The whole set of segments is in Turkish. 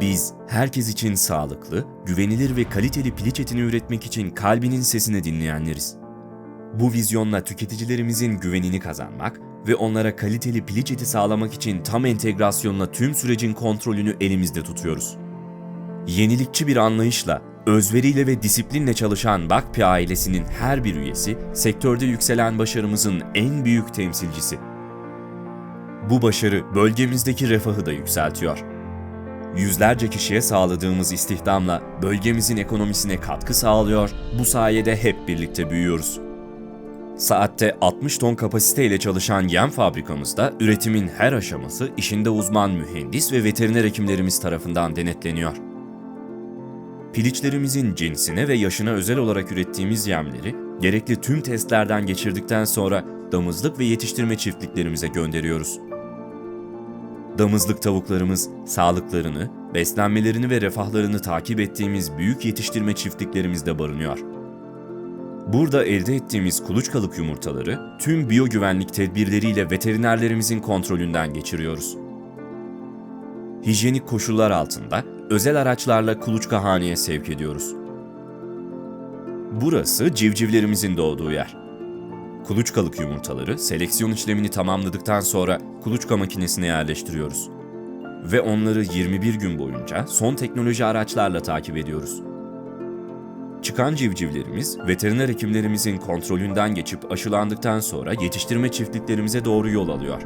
Biz herkes için sağlıklı, güvenilir ve kaliteli piliç etini üretmek için kalbinin sesini dinleyenleriz. Bu vizyonla tüketicilerimizin güvenini kazanmak ve onlara kaliteli piliç eti sağlamak için tam entegrasyonla tüm sürecin kontrolünü elimizde tutuyoruz. Yenilikçi bir anlayışla, özveriyle ve disiplinle çalışan Bakpi ailesinin her bir üyesi, sektörde yükselen başarımızın en büyük temsilcisi. Bu başarı bölgemizdeki refahı da yükseltiyor. Yüzlerce kişiye sağladığımız istihdamla bölgemizin ekonomisine katkı sağlıyor, bu sayede hep birlikte büyüyoruz. Saatte 60 ton kapasiteyle çalışan yem fabrikamızda üretimin her aşaması işinde uzman mühendis ve veteriner hekimlerimiz tarafından denetleniyor. Piliçlerimizin cinsine ve yaşına özel olarak ürettiğimiz yemleri gerekli tüm testlerden geçirdikten sonra damızlık ve yetiştirme çiftliklerimize gönderiyoruz. Damızlık tavuklarımız sağlıklarını, beslenmelerini ve refahlarını takip ettiğimiz büyük yetiştirme çiftliklerimizde barınıyor. Burada elde ettiğimiz kuluçkalık yumurtaları tüm biyogüvenlik tedbirleriyle veterinerlerimizin kontrolünden geçiriyoruz. Hijyenik koşullar altında özel araçlarla kuluçkahaneye sevk ediyoruz. Burası civcivlerimizin doğduğu yer. Kuluçkalık yumurtaları seleksiyon işlemini tamamladıktan sonra kuluçka makinesine yerleştiriyoruz. Ve onları 21 gün boyunca son teknoloji araçlarla takip ediyoruz. Çıkan civcivlerimiz veteriner hekimlerimizin kontrolünden geçip aşılandıktan sonra yetiştirme çiftliklerimize doğru yol alıyor.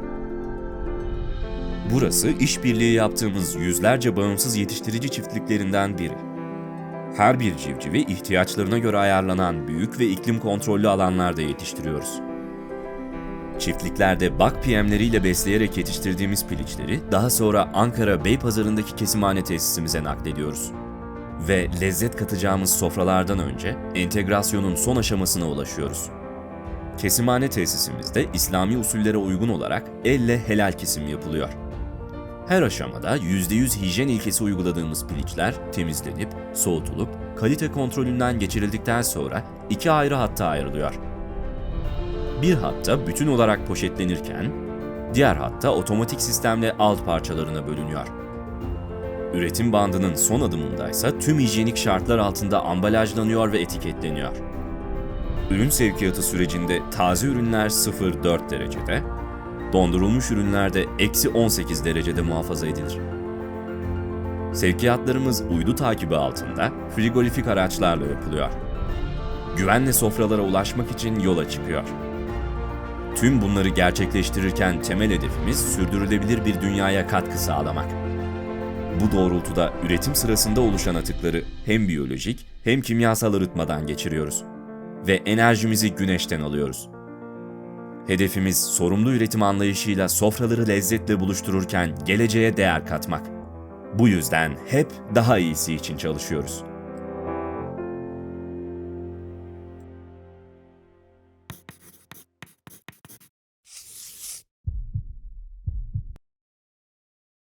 Burası işbirliği yaptığımız yüzlerce bağımsız yetiştirici çiftliklerinden biri. Her bir civcivi ihtiyaçlarına göre ayarlanan büyük ve iklim kontrollü alanlarda yetiştiriyoruz. Çiftliklerde bak PM'leriyle besleyerek yetiştirdiğimiz piliçleri daha sonra Ankara Beypazarı'ndaki kesimhane tesisimize naklediyoruz. Ve lezzet katacağımız sofralardan önce entegrasyonun son aşamasına ulaşıyoruz. Kesimhane tesisimizde İslami usullere uygun olarak elle helal kesim yapılıyor. Her aşamada %100 hijyen ilkesi uyguladığımız piliçler temizlenip, soğutulup, kalite kontrolünden geçirildikten sonra iki ayrı hatta ayrılıyor. Bir hatta bütün olarak poşetlenirken, diğer hatta otomatik sistemle alt parçalarına bölünüyor. Üretim bandının son adımındaysa tüm hijyenik şartlar altında ambalajlanıyor ve etiketleniyor. Ürün sevkiyatı sürecinde taze ürünler 0-4 derecede, dondurulmuş ürünlerde eksi 18 derecede muhafaza edilir. Sevkiyatlarımız uydu takibi altında frigorifik araçlarla yapılıyor. Güvenle sofralara ulaşmak için yola çıkıyor. Tüm bunları gerçekleştirirken temel hedefimiz sürdürülebilir bir dünyaya katkı sağlamak. Bu doğrultuda üretim sırasında oluşan atıkları hem biyolojik hem kimyasal arıtmadan geçiriyoruz ve enerjimizi güneşten alıyoruz. Hedefimiz sorumlu üretim anlayışıyla sofraları lezzetle buluştururken geleceğe değer katmak. Bu yüzden hep daha iyisi için çalışıyoruz.